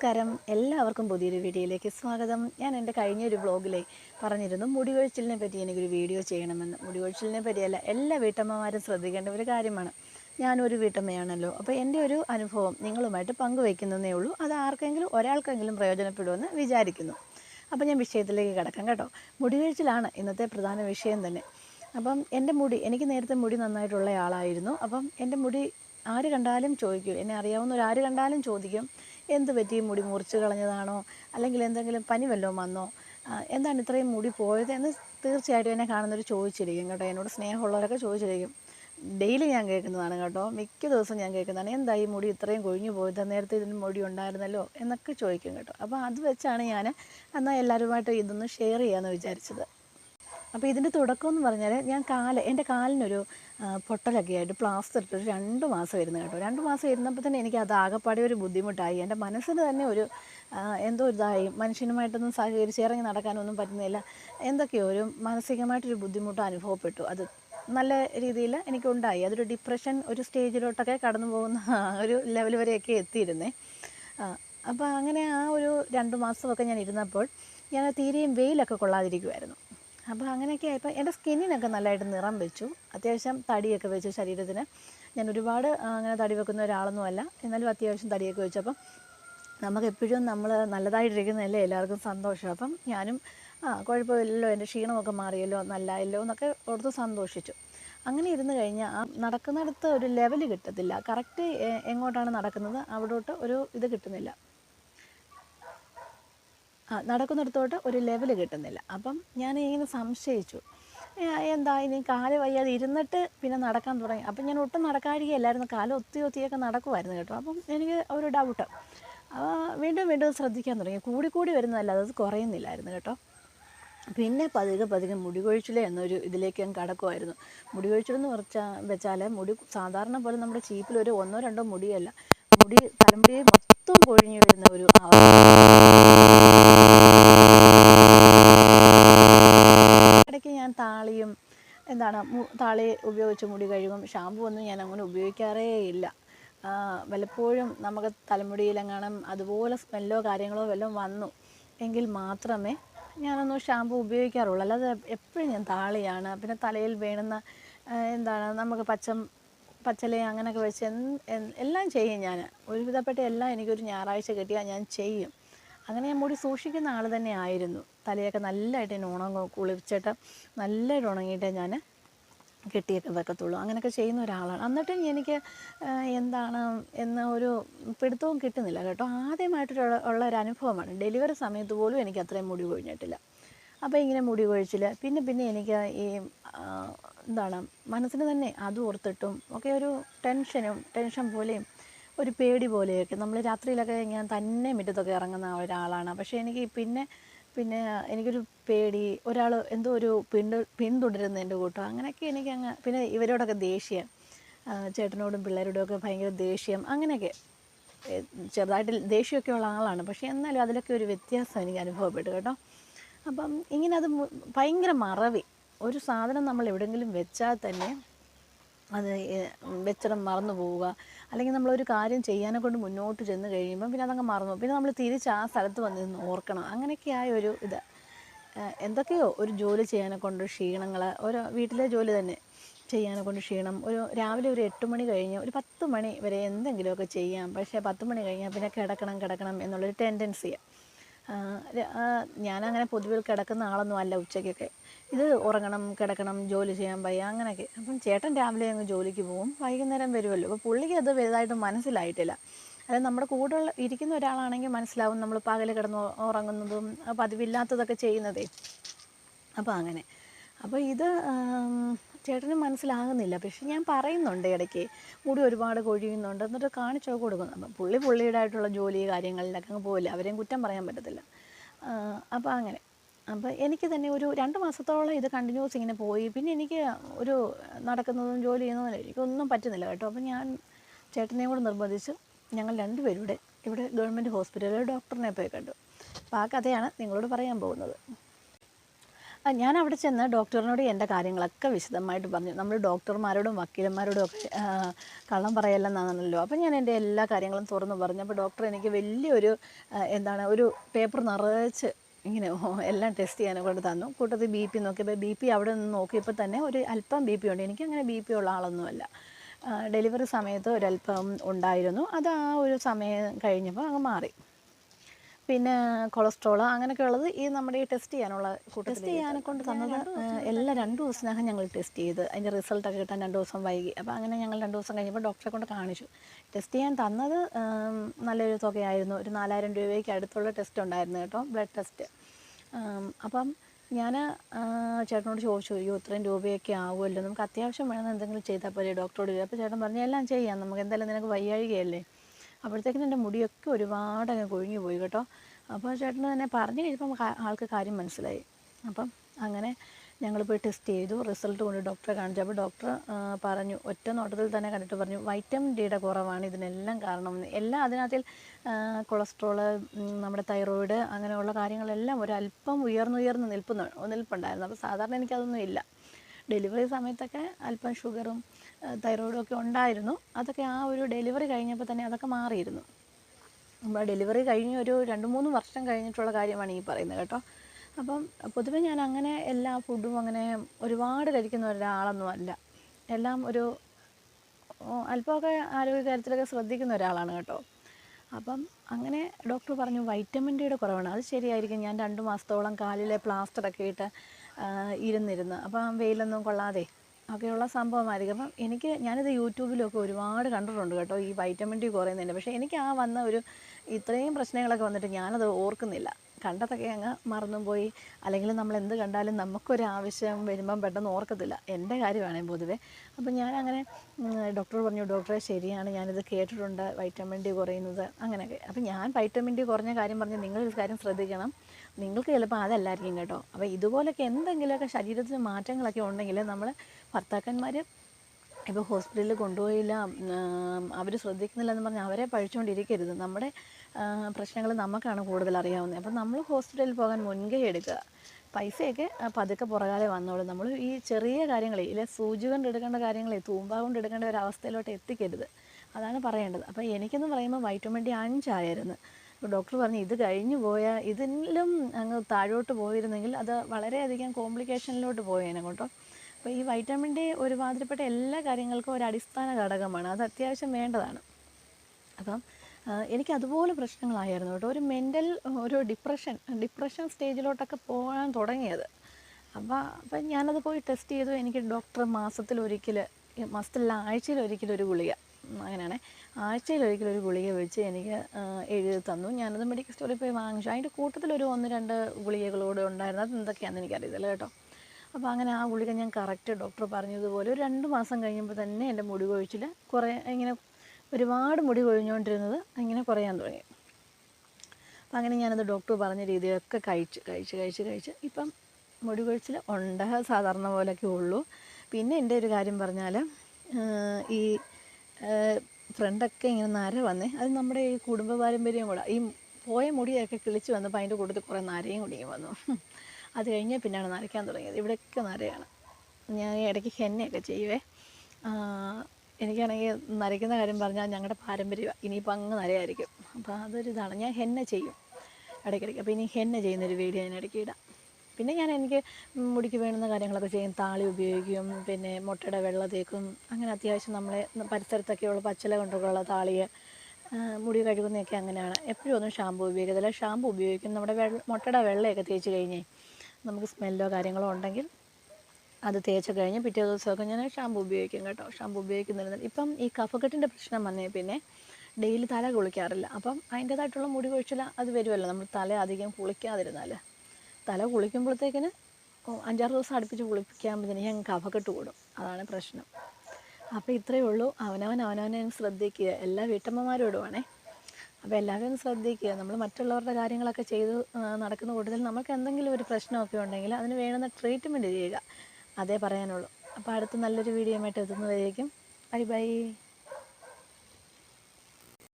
നമസ്കാരം. എല്ലാവർക്കും പുതിയൊരു വീഡിയോയിലേക്ക് സ്വാഗതം. ഞാൻ എന്റെ കഴിഞ്ഞൊരു വ്ളോഗിലെ പറഞ്ഞിരുന്നു മുടി കൊഴിച്ചിലിനെ പറ്റി എനിക്കൊരു വീഡിയോ ചെയ്യണമെന്ന്. മുടി കൊഴിച്ചിലിനെ പറ്റിയല്ല എല്ലാ വീട്ടമ്മമാരും ശ്രദ്ധിക്കേണ്ട ഒരു കാര്യമാണ്. ഞാനൊരു വീട്ടമ്മയാണല്ലോ. അപ്പോൾ എന്റെ ഒരു അനുഭവം നിങ്ങളുമായിട്ട് പങ്കുവയ്ക്കുന്നതേ ഉള്ളൂ. അത് ആർക്കെങ്കിലും ഒരാൾക്കെങ്കിലും പ്രയോജനപ്പെടുമെന്ന് വിചാരിക്കുന്നു. അപ്പോൾ ഞാൻ വിഷയത്തിലേക്ക് കിടക്കാം കേട്ടോ. മുടി കൊഴിച്ചിലാണ് ഇന്നത്തെ പ്രധാന വിഷയം തന്നെ. അപ്പം എന്റെ മുടി എനിക്ക് നേരത്തെ മുടി നന്നായിട്ടുള്ള ആളായിരുന്നു. അപ്പം എന്റെ മുടി ആര് കണ്ടാലും ചോദിക്കും. എന്നെ അറിയാവുന്ന ഒരു ആര് കണ്ടാലും ചോദിക്കും. എന്ത് പറ്റി? മുടി മുറിച്ച് കളഞ്ഞതാണോ? അല്ലെങ്കിൽ എന്തെങ്കിലും പനി വല്ലതും വന്നോ? എന്താണ് ഇത്രയും മുടി പോയത് എന്ന് തീർച്ചയായിട്ടും എന്നെ കാണുന്നവർ ചോദിച്ചിരിക്കും കേട്ടോ. എന്നോട് സ്നേഹമുള്ളവരൊക്കെ ചോദിച്ചിരിക്കും. ഡെയിലി ഞാൻ കേൾക്കുന്നതാണ് കേട്ടോ. മിക്ക ദിവസവും ഞാൻ കേൾക്കുന്നതാണ്. എന്താ ഈ മുടി ഇത്രയും കൊഴിഞ്ഞു പോയത്? നേരത്തെ ഇതിന് മുടി ഉണ്ടായിരുന്നല്ലോ? എന്നൊക്കെ ചോദിക്കും കേട്ടോ. അപ്പോൾ അത് വെച്ചാണ് ഞാൻ എന്നാൽ എല്ലാവരുമായിട്ട് ഇതൊന്ന് ഷെയർ ചെയ്യാമെന്ന് വിചാരിച്ചത്. അപ്പോൾ ഇതിന്റെ തുടക്കം എന്ന് പറഞ്ഞാൽ ഞാൻ കാൽ എന്റെ കാലിനൊരു പൊട്ടലൊക്കെ ആയിട്ട് പ്ലാസ്റ്റർ ഇട്ട് രണ്ട് മാസം ഇരുന്ന് കേട്ടോ. രണ്ട് മാസം ഇരുന്നപ്പോൾ തന്നെ എനിക്ക് അത് ആകെപ്പാടെ ഒരു ബുദ്ധിമുട്ടായി. എന്റെ മനസ്സിന് തന്നെ ഒരു എന്തോ ഇതായി. മനുഷ്യനുമായിട്ടൊന്നും സഹകരിച്ച് ഇറങ്ങി നടക്കാനൊന്നും പറ്റുന്നില്ല. എന്തൊക്കെയോ ഒരു മാനസികമായിട്ടൊരു ബുദ്ധിമുട്ട് അനുഭവപ്പെട്ടു. അത് നല്ല രീതിയിൽ എനിക്കുണ്ടായി. അതൊരു ഡിപ്രഷൻ ഒരു സ്റ്റേജിലോട്ടൊക്കെ കടന്നു പോകുന്ന ഒരു ലെവൽ വരെയൊക്കെ എത്തിയിരുന്നേ. അപ്പോൾ അങ്ങനെ ആ ഒരു രണ്ട് മാസമൊക്കെ ഞാൻ ഇരുന്നപ്പോൾ ഞാൻ തീരെയും വെയിലൊക്കെ കൊള്ളാതിരിക്കുമായിരുന്നു അപ്പോൾ അങ്ങനെയൊക്കെ ആയപ്പോൾ എന്റെ സ്കിന്നിനൊക്കെ നല്ലതായിട്ട് നിറം വെച്ചു. അത്യാവശ്യം തടിയൊക്കെ വെച്ചു ശരീരത്തിന്. ഞാൻ ഒരുപാട് അങ്ങനെ തടി വെക്കുന്ന ഒരാളൊന്നും അല്ല. എന്നാലും അത്യാവശ്യം തടിയൊക്കെ വെച്ചപ്പം നമുക്ക് എപ്പോഴും നമ്മൾ നല്ലതായിട്ടിരിക്കുന്നതല്ലേ? എല്ലാവർക്കും സന്തോഷം. അപ്പം ഞാനും ആ കുഴപ്പമില്ലല്ലോ എന്റെ ക്ഷീണമൊക്കെ മാറിയല്ലോ നല്ലായല്ലോ എന്നൊക്കെ ഓർത്ത് സന്തോഷിച്ചു. അങ്ങനെ ഇരുന്ന് കഴിഞ്ഞാൽ ആ നടക്കുന്നിടത്ത് ഒരു ലെവൽ കിട്ടത്തില്ല. കറക്റ്റ് എങ്ങോട്ടാണ് നടക്കുന്നത്? അവിടോട്ട് ഒരു ഇത് കിട്ടുന്നില്ല. നടക്കുന്നിടത്തോട്ട് ഒരു ലെവൽ കിട്ടുന്നില്ല. അപ്പം ഞാൻ ഇങ്ങനെ സംശയിച്ചു. എന്താ ഇനി കാൽ വയ്യാതെ ഇരുന്നിട്ട് പിന്നെ നടക്കാൻ തുടങ്ങി. അപ്പം ഞാൻ ഒട്ടും നടക്കാഴികയല്ലായിരുന്നു കാൽ ഒത്തി ഒത്തിയൊക്കെ നടക്കുമായിരുന്നു കേട്ടോ. അപ്പം എനിക്ക് ഒരു ഡൗട്ട് വീണ്ടും വീണ്ടും ശ്രദ്ധിക്കാൻ തുടങ്ങി. കൂടി കൂടി വരുന്നതല്ലാതെ അത് കുറയുന്നില്ലായിരുന്നു കേട്ടോ. പിന്നെ പതുക്കെ പതുക്കെ മുടി കൊഴിച്ചിൽ എന്നൊരു ഇതിലേക്ക് ഞാൻ കടക്കുമായിരുന്നു മുടി കൊഴിച്ചിലെന്ന് പറഞ്ഞാൽ വെച്ചാൽ മുടി സാധാരണ പോലെ നമ്മുടെ ചീപ്പിൽ ഒരു ഒന്നോ രണ്ടോ മുടിയല്ല. മുടി തലമുടി മൊത്തം കൊഴിഞ്ഞു വരുന്ന ഒരു അവസ്ഥ ഇടയ്ക്ക് ഞാൻ താളിയും എന്താണ് താളി ഉപയോഗിച്ച് മുടി കഴുകും. ഷാമ്പു ഒന്നും ഞാൻ അങ്ങനെ ഉപയോഗിക്കാറേ ഇല്ല. വല്ലപ്പോഴും നമുക്ക് തലമുടിയിലെങ്ങാനും അതുപോലെ സ്മെല്ലോ കാര്യങ്ങളോ വല്ലതും വന്നു എങ്കിൽ മാത്രമേ ഞാനൊന്നും ഷാമ്പു ഉപയോഗിക്കാറുള്ളൂ. അല്ലാതെ എപ്പോഴും ഞാൻ താളിയാണ്. പിന്നെ തലയിൽ വേണുന്ന എന്താണ് നമുക്ക് പച്ച പച്ചല അങ്ങനെയൊക്കെ വെച്ച് എല്ലാം ചെയ്യും ഞാൻ. ഒരുവിധപ്പെട്ട എല്ലാം എനിക്കൊരു ഞായറാഴ്ച കിട്ടിയാൽ ഞാൻ ചെയ്യും. അങ്ങനെ ഞാൻ മുടി സൂക്ഷിക്കുന്ന ആൾ തന്നെ ആയിരുന്നു. തലയൊക്കെ നല്ലതായിട്ട് ഞാൻ ഉണങ്ങും. കുളിച്ചിട്ട് നല്ലതായിട്ട് ഉണങ്ങിയിട്ടേ ഞാൻ കെട്ടിയൊക്കെ വെക്കത്തുള്ളൂ. അങ്ങനെയൊക്കെ ചെയ്യുന്ന ഒരാളാണ്. എന്നിട്ടും എനിക്ക് എന്താണ് എന്ന ഒരു പിടുത്തവും കിട്ടുന്നില്ല കേട്ടോ. ആദ്യമായിട്ടുള്ള ഉള്ള ഒരു അനുഭവമാണ്. ഡെലിവറി സമയത്ത് പോലും എനിക്ക് അത്രയും മുടി കൊഴിഞ്ഞിട്ടില്ല. അപ്പോൾ ഇങ്ങനെ മുടി കൊഴിച്ചില്ല പിന്നെ പിന്നെ എനിക്ക് ഈ എന്താണ് മനസ്സിന് തന്നെ അത് ഓർത്തിട്ടും ഒക്കെ ഒരു ടെൻഷനും ടെൻഷൻ പോലെയും ഒരു പേടി പോലെയൊക്കെ. നമ്മൾ രാത്രിയിലൊക്കെ ഞാൻ തന്നെ മുറ്റത്തൊക്കെ ഇറങ്ങുന്ന ഒരാളാണ്. പക്ഷേ എനിക്ക് പിന്നെ പിന്നെ എനിക്കൊരു പേടി. ഒരാൾ എന്തോ ഒരു പിന്തു പിന്തുടരുന്ന എന്റെ കൂട്ടം. അങ്ങനെയൊക്കെ എനിക്ക് അങ്ങ് പിന്നെ ഇവരോടൊക്കെ ദേഷ്യം. ചേട്ടനോടും പിള്ളേരോടും ഒക്കെ ഭയങ്കര ദേഷ്യം. അങ്ങനെയൊക്കെ. ചെറുതായിട്ട് ദേഷ്യമൊക്കെ ഉള്ള ആളാണ്. പക്ഷേ എന്നാലും അതിലൊക്കെ ഒരു വ്യത്യാസം എനിക്ക് അനുഭവപ്പെട്ടു കേട്ടോ. അപ്പം ഇങ്ങനെ അത് ഭയങ്കര മറവി. ഒരു സാധനം നമ്മൾ എവിടെയെങ്കിലും വെച്ചാൽ തന്നെ അത് വെച്ചിടം മറന്നു പോവുക. അല്ലെങ്കിൽ നമ്മളൊരു കാര്യം ചെയ്യാനെ കൊണ്ട് മുന്നോട്ട് ചെന്ന് കഴിയുമ്പം പിന്നെ അതങ്ങ് മറന്നു പിന്നെ നമ്മൾ തിരിച്ച് ആ സ്ഥലത്ത് വന്ന് നിന്ന് ഓർക്കണം. അങ്ങനെയൊക്കെ ആയ ഒരു ഇത്. എന്തൊക്കെയോ ഒരു ജോലി ചെയ്യാനെ കൊണ്ട് ക്ഷീണങ്ങൾ ഓരോ വീട്ടിലെ ജോലി തന്നെ ചെയ്യാനെ കൊണ്ട് ക്ഷീണം. ഒരു രാവിലെ ഒരു എട്ട് മണി കഴിഞ്ഞ് ഒരു പത്ത് മണി വരെ എന്തെങ്കിലുമൊക്കെ ചെയ്യാം. പക്ഷേ പത്ത് മണി കഴിഞ്ഞാൽ പിന്നെ കിടക്കണം കിടക്കണം എന്നുള്ളൊരു ടെൻഡൻസിയാണ് ഞാനങ്ങനെ പൊതുവിൽ കിടക്കുന്ന ആളൊന്നും അല്ല ഉച്ചയ്ക്കൊക്കെ. ഇത് ഉറങ്ങണം കിടക്കണം ജോലി ചെയ്യാൻ വയ്യ അങ്ങനെയൊക്കെ. അപ്പം ചേട്ടൻ രാവിലെ അങ്ങ് ജോലിക്ക് പോകും വൈകുന്നേരം വരുമല്ലോ അപ്പോൾ പുള്ളിക്ക് അത് വലുതായിട്ട് മനസ്സിലായിട്ടില്ല. അതായത് നമ്മുടെ കൂടെ ഇരിക്കുന്ന ഒരാളാണെങ്കിൽ മനസ്സിലാവും നമ്മൾ പകൽ കിടന്ന് ഉറങ്ങുന്നതും പതിവില്ലാത്തതൊക്കെ ചെയ്യുന്നതേ. അപ്പോൾ അങ്ങനെ. അപ്പോൾ ഇത് ചേട്ടന് മനസ്സിലാകുന്നില്ല. പക്ഷെ ഞാൻ പറയുന്നുണ്ട് ഇടയ്ക്ക്. മുടി ഒരുപാട് കൊഴിയുന്നുണ്ട്. എന്നിട്ട് കാണിച്ചൊക്കെ കൊടുക്കുന്നു. അപ്പം പുള്ളി പുള്ളിയുടേതായിട്ടുള്ള ജോലി കാര്യങ്ങളിലൊക്കെ അങ്ങ് പോവില്ല. അവരെയും കുറ്റം പറയാൻ പറ്റത്തില്ല. അപ്പോൾ അങ്ങനെ. അപ്പോൾ എനിക്ക് തന്നെ ഒരു രണ്ട് മാസത്തോളം ഇത് കണ്ടിന്യൂസ് ഇങ്ങനെ പോയി. പിന്നെ എനിക്ക് ഒരു നടക്കുന്നതും ജോലി ചെയ്യുന്നതും എനിക്കൊന്നും പറ്റുന്നില്ല കേട്ടോ. അപ്പോൾ ഞാൻ ചേട്ടനെയും കൂടെ നിർബന്ധിച്ച് ഞങ്ങൾ രണ്ടുപേരും കൂടെ ഇവിടെ ഗവൺമെന്റ് ഹോസ്പിറ്റലിൽ ഡോക്ടറിനെ പോയി കണ്ടു. അപ്പോൾ ആ കഥയാണ് നിങ്ങളോട് പറയാൻ പോകുന്നത്. ഞാൻ അവിടെ ചെന്ന് ഡോക്ടറിനോട് എന്റെ കാര്യങ്ങളൊക്കെ വിശദമായിട്ട് പറഞ്ഞു. നമ്മൾ ഡോക്ടർമാരോടും വക്കീലന്മാരോടും ഒക്കെ കള്ളം പറയല്ലെന്നാണല്ലോ. അപ്പം ഞാൻ എന്റെ എല്ലാ കാര്യങ്ങളും തുറന്നു പറഞ്ഞു. അപ്പോൾ ഡോക്ടർ എനിക്ക് വലിയൊരു എന്താണ് ഒരു പേപ്പർ നിറച്ച് ഇങ്ങനെ എല്ലാം ടെസ്റ്റ് ചെയ്യാൻ കൊണ്ട് തന്നു. കൂട്ടത്തിൽ ബി പി നോക്കിയപ്പോൾ ബി പി അവിടെ നിന്ന് നോക്കിയപ്പോൾ തന്നെ ഒരു അല്പം ബി പി ഉണ്ട്. എനിക്കങ്ങനെ ബി പി ഉള്ള ആളൊന്നുമല്ല. ഡെലിവറി സമയത്ത് ഒരല്പം ഉണ്ടായിരുന്നു. അത് ആ ഒരു സമയം കഴിഞ്ഞപ്പോൾ അങ്ങ് മാറി. പിന്നെ കൊളസ്ട്രോൾ അങ്ങനെയൊക്കെ ഉള്ളത് ഈ നമ്മുടെ ഈ ടെസ്റ്റ് ചെയ്യാനുള്ള ടെസ്റ്റ് ചെയ്യാനെ കൊണ്ട് തന്നത് എല്ലാ രണ്ട് ദിവസത്തിനകം ഞങ്ങൾ ടെസ്റ്റ് ചെയ്ത്. അതിന്റെ റിസൾട്ടൊക്കെ കിട്ടാൻ രണ്ട് ദിവസം വൈകി. അപ്പോൾ അങ്ങനെ ഞങ്ങൾ രണ്ട് ദിവസം കഴിഞ്ഞപ്പോൾ ഡോക്ടറെ കൊണ്ട് കാണിച്ചു. ടെസ്റ്റ് ചെയ്യാൻ തന്നത് നല്ലൊരു തുകയായിരുന്നു. ഒരു നാലായിരം രൂപയ്ക്ക് അടുത്തുള്ള ടെസ്റ്റ് ഉണ്ടായിരുന്നു കേട്ടോ ബ്ലഡ് ടെസ്റ്റ് അപ്പം ഞാൻ ചേട്ടനോട് ചോദിച്ചു അയ്യോ ഇത്രയും രൂപയൊക്കെ ആവുമല്ലോ. നമുക്ക് അത്യാവശ്യം വേണമെന്ന് എന്തെങ്കിലും ചെയ്താൽ പോലെ ഡോക്ടറോട് അപ്പോൾ ചേട്ടൻ പറഞ്ഞു എല്ലാം ചെയ്യാം. നമുക്ക് എന്തായാലും നിനക്ക് വയ്യാഴികയല്ലേ? അപ്പോഴത്തേക്കിനും എന്റെ മുടിയൊക്കെ ഒരുപാട് അങ്ങ് കൊഴിഞ്ഞു പോയി കേട്ടോ. അപ്പോൾ ചേട്ടന് തന്നെ പറഞ്ഞു കഴിഞ്ഞപ്പം ആൾക്ക് കാര്യം മനസ്സിലായി. അപ്പം അങ്ങനെ ഞങ്ങൾ പോയി ടെസ്റ്റ് ചെയ്തു. റിസൾട്ട് കൊണ്ട് ഡോക്ടറെ കാണിച്ചു. അപ്പോൾ ഡോക്ടർ പറഞ്ഞു ഒറ്റ നോട്ടത്തിൽ തന്നെ കണ്ടിട്ട് പറഞ്ഞു വൈറ്റമിൻ ഡിയുടെ കുറവാണ് ഇതിനെല്ലാം കാരണം. എല്ലാം അതിനകത്തിൽ കൊളസ്ട്രോൾ നമ്മുടെ തൈറോയിഡ് അങ്ങനെയുള്ള കാര്യങ്ങളെല്ലാം ഒരല്പം ഉയർന്നുയർന്ന് നിൽപ്പുന്നു നിൽപ്പുണ്ടായിരുന്നു. അപ്പോൾ സാധാരണ എനിക്കതൊന്നും ഇല്ല. ഡെലിവറി സമയത്തൊക്കെ അല്പം ഷുഗറും തൈറോയിഡും ഒക്കെ ഉണ്ടായിരുന്നു. അതൊക്കെ ആ ഒരു ഡെലിവറി കഴിഞ്ഞപ്പോൾ തന്നെ അതൊക്കെ മാറിയിരുന്നു. അപ്പോൾ ഡെലിവറി കഴിഞ്ഞ് ഒരു രണ്ട് മൂന്ന് വർഷം കഴിഞ്ഞിട്ടുള്ള കാര്യമാണ് ഈ പറയുന്നത് കേട്ടോ. അപ്പം പൊതുവെ ഞാൻ അങ്ങനെ എല്ലാ ഫുഡും അങ്ങനെ ഒരുപാട് കഴിക്കുന്ന ഒരാളൊന്നും അല്ല. എല്ലാം ഒരു അല്പമൊക്കെ ആരോഗ്യ കാര്യത്തിലൊക്കെ ശ്രദ്ധിക്കുന്ന ഒരാളാണ് കേട്ടോ. അപ്പം അങ്ങനെ ഡോക്ടർ പറഞ്ഞു വൈറ്റമിൻ ഡിയുടെ കുറവാണ്. അത് ശരിയായിരിക്കും. ഞാൻ രണ്ട് മാസത്തോളം കാലിലെ പ്ലാസ്റ്ററൊക്കെ ഇട്ട് ഇരുന്നിരുന്ന്. അപ്പം വെയിലൊന്നും കൊള്ളാതെ ഒക്കെയുള്ള സംഭവമായിരിക്കും. അപ്പം എനിക്ക് ഞാനിത് യൂട്യൂബിലൊക്കെ ഒരുപാട് കണ്ടിട്ടുണ്ട് കേട്ടോ ഈ വൈറ്റമിൻ ഡി കുറയുന്നതിന്റെ. പക്ഷേ എനിക്ക് ആ വന്ന ഒരു ഇത്രയും പ്രശ്നങ്ങളൊക്കെ വന്നിട്ട് ഞാനത് ഓർക്കുന്നില്ല. കണ്ടതൊക്കെ അങ്ങ് മറന്നും പോയി അല്ലെങ്കിൽ നമ്മൾ എന്ത് കണ്ടാലും നമുക്കൊരു ആവശ്യം വരുമ്പം പെട്ടെന്ന് ഓർക്കത്തില്ല. എന്റെ കാര്യമാണ് പൊതുവേ. അപ്പം ഞാനങ്ങനെ ഡോക്ടർ പറഞ്ഞു ഡോക്ടറെ ശരിയാണ്. ഞാനിത് കേട്ടിട്ടുണ്ട്. വൈറ്റമിൻ ഡി കുറയുന്നത്. അങ്ങനെയൊക്കെ. അപ്പം ഞാൻ വൈറ്റമിൻ ഡി കുറഞ്ഞ കാര്യം പറഞ്ഞ് ഒരു കാര്യം ശ്രദ്ധിക്കണം. നിങ്ങൾക്ക് ചിലപ്പോൾ അതല്ലായിരിക്കും കേട്ടോ. അപ്പോൾ ഇതുപോലൊക്കെ എന്തെങ്കിലുമൊക്കെ ശരീരത്തിന് മാറ്റങ്ങളൊക്കെ ഉണ്ടെങ്കിൽ നമ്മൾ ഭർത്താക്കന്മാർ ഇപ്പോൾ ഹോസ്പിറ്റലിൽ കൊണ്ടുപോയില്ല അവർ ശ്രദ്ധിക്കുന്നില്ല എന്ന് പറഞ്ഞാൽ അവരെ പഴിച്ചുകൊണ്ടിരിക്കരുത്. നമ്മുടെ പ്രശ്നങ്ങൾ നമുക്കാണ് കൂടുതൽ അറിയാവുന്നത്. അപ്പം നമ്മൾ ഹോസ്പിറ്റലിൽ പോകാൻ മുൻകൈ എടുക്കുക. പൈസയൊക്കെ പതുക്കെ പുറകാലെ വന്നോളും. നമ്മൾ ഈ ചെറിയ കാര്യങ്ങളെ ഇല്ല സൂചി കൊണ്ട് എടുക്കേണ്ട കാര്യങ്ങളെ തൂമ്പ കൊണ്ട് എടുക്കേണ്ട ഒരു അവസ്ഥയിലോട്ട് എത്തിക്കരുത്. അതാണ് പറയേണ്ടത്. അപ്പോൾ എനിക്കെന്ന് പറയുമ്പോൾ വൈറ്റമിൻ ഡി അഞ്ചായിരുന്നു. ഡോക്ടർ പറഞ്ഞു ഇത് കഴിഞ്ഞു പോയാൽ ഇതിലും അങ്ങ് താഴോട്ട് പോയിരുന്നെങ്കിൽ അത് വളരെയധികം കോംപ്ലിക്കേഷനിലോട്ട് പോയേനെ കേട്ടോ അപ്പോൾ ഈ വൈറ്റമിൻ ഡി ഒരുമാതിരിപ്പെട്ട എല്ലാ കാര്യങ്ങൾക്കും ഒരു അടിസ്ഥാന ഘടകമാണ്. അത് അത്യാവശ്യം വേണ്ടതാണ്. അപ്പം എനിക്ക് അതുപോലെ പ്രശ്നങ്ങളായിരുന്നു കേട്ടോ. ഒരു മെന്റൽ ഒരു ഡിപ്രഷൻ ഡിപ്രഷൻ സ്റ്റേജിലോട്ടൊക്കെ പോകാൻ തുടങ്ങിയത്. അപ്പോൾ അപ്പം ഞാനത് പോയി ടെസ്റ്റ് ചെയ്തു. എനിക്ക് ഡോക്ടർ മാസത്തിൽ മാസത്തിലൊരിക്കൽ മാസത്തിലല്ല ആഴ്ചയിലൊരിക്കൽ ഒരു ഗുളിക അങ്ങനെയാണ്. ആഴ്ചയിൽ ആഴ്ചയിലൊരിക്കൽ ഒരു ഗുളിക വെച്ച് എനിക്ക് എഴുതി തന്നു. ഞാനത് മെഡിക്കൽ സ്റ്റോറിൽ പോയി വാങ്ങിച്ചു. അതിന്റെ കൂട്ടത്തിലൊരു ഒന്ന് രണ്ട് ഗുളികകളോട് ഉണ്ടായിരുന്നു. അത് എന്തൊക്കെയാണെന്ന് എനിക്കറിയത്തില്ല കേട്ടോ. അപ്പോൾ അങ്ങനെ ആ ഗുളിക ഞാൻ കറക്റ്റ് ഡോക്ടർ പറഞ്ഞതുപോലെ ഒരു രണ്ട് മാസം കഴിയുമ്പോൾ തന്നെ എന്റെ മുടി കൊഴിച്ചിൽ കുറേ ഇങ്ങനെ ഒരുപാട് മുടി കൊഴിഞ്ഞുകൊണ്ടിരുന്നത് അങ്ങനെ കുറയാൻ തുടങ്ങി. അപ്പം അങ്ങനെ ഞാനത് ഡോക്ടർ പറഞ്ഞ രീതിയൊക്കെ കഴിച്ച് കഴിച്ച് കഴിച്ച് കഴിച്ച്. ഇപ്പം മുടി കൊഴിച്ചിൽ ഉണ്ട സാധാരണ പോലെയൊക്കെ ഉള്ളൂ. പിന്നെ എന്റെ ഒരു കാര്യം പറഞ്ഞാൽ ഈ ഫ്രണ്ടൊക്കെ ഇങ്ങനെ നര വന്നേ. അത് നമ്മുടെ ഈ കുടുംബ പാരമ്പര്യം കൂടെ. ഈ പോയ മുടിയൊക്കെ കിളിച്ച് വന്നപ്പോൾ അതിന്റെ കൂട്ടത്തിൽ കുറേ നരയും കുടിയും വന്നു. അത് കഴിഞ്ഞ് പിന്നെയാണ് നരയ്ക്കാൻ തുടങ്ങിയത്. ഇവിടെയൊക്കെ നരയാണ്. ഞാൻ ഇടയ്ക്ക് ഹെന്നയൊക്കെ ചെയ്യുവേ. എനിക്കാണെങ്കിൽ നരയ്ക്കുന്ന കാര്യം പറഞ്ഞാൽ ഞങ്ങളുടെ പാരമ്പര്യം ഇനിയിപ്പോൾ അങ്ങ് നരയായിരിക്കും. അപ്പോൾ അതൊരു ഇതാണ് ഞാൻ ഹെന്ന ചെയ്യും ഇടയ്ക്കിടയ്ക്ക്. അപ്പോൾ ഇനി ഹെന്ന ചെയ്യുന്നൊരു വീഡിയോ ഞാൻ ഇടയ്ക്ക് ഇടാം. പിന്നെ ഞാൻ എനിക്ക് മുടിക്ക് വേണ്ടുന്ന കാര്യങ്ങളൊക്കെ ചെയ്യും. താളി ഉപയോഗിക്കും. പിന്നെ മുട്ടയുടെ വെള്ള തേക്കും. അങ്ങനെ അത്യാവശ്യം നമ്മളെ പരിസരത്തൊക്കെയുള്ള പച്ചില കൊണ്ടൊക്കെയുള്ള താളിയെ മുടി കഴുകുന്നതൊക്കെ അങ്ങനെയാണ്. എപ്പോഴും ഒന്നും ഷാമ്പു ഉപയോഗിക്കത്തില്ല ഷാമ്പു ഉപയോഗിക്കും. നമ്മുടെ വെള്ള മുട്ടയുടെ വെള്ളമൊക്കെ തേച്ച് കഴിഞ്ഞേ നമുക്ക് സ്മെല്ലോ കാര്യങ്ങളോ ഉണ്ടെങ്കിൽ അത് തേച്ച് കഴിഞ്ഞ് പിറ്റേ ദിവസമൊക്കെ ഞാൻ ഷാമ്പു ഉപയോഗിക്കും കേട്ടോ. ഷാമ്പു ഉപയോഗിക്കുന്നില്ല ഇപ്പം ഈ കഫക്കെട്ടിന്റെ പ്രശ്നം വന്നേ പിന്നെ ഡെയിലി തല കുളിക്കാറില്ല. അപ്പം അതിന്റേതായിട്ടുള്ള മുടി കൊഴിച്ചിൽ അത് വരുമല്ലോ നമ്മൾ തല അധികം കുളിക്കാതിരുന്നാൽ തല കുളിക്കുമ്പോഴത്തേക്കിന് അഞ്ചാറ് ദിവസം അടുപ്പിച്ച് കുളിപ്പിക്കുമ്പോഴത്തേന് ഞാൻ കഫക്കെട്ട് കൂടും. അതാണ് പ്രശ്നം. അപ്പോൾ ഇത്രയേ ഉള്ളൂ. അവനവൻ അവനവനെ ശ്രദ്ധിക്കുക. എല്ലാ വീട്ടമ്മമാരോടുമാണേ അപ്പോൾ എല്ലാവരും ശ്രദ്ധിക്കുക. നമ്മൾ മറ്റുള്ളവരുടെ കാര്യങ്ങളൊക്കെ ചെയ്ത് നടക്കുന്ന കൂട്ടത്തിൽ നമുക്ക് എന്തെങ്കിലും ഒരു പ്രശ്നമൊക്കെ ഉണ്ടെങ്കിൽ അതിന് വേണ്ടുന്ന ട്രീറ്റ്മെന്റ് ചെയ്യുക. അതേ പറയാനുള്ളൂ. അപ്പോൾ അടുത്ത നല്ലൊരു വീഡിയോയുമായിട്ട് എത്തുന്നതായിരിക്കും ബൈ ബൈ.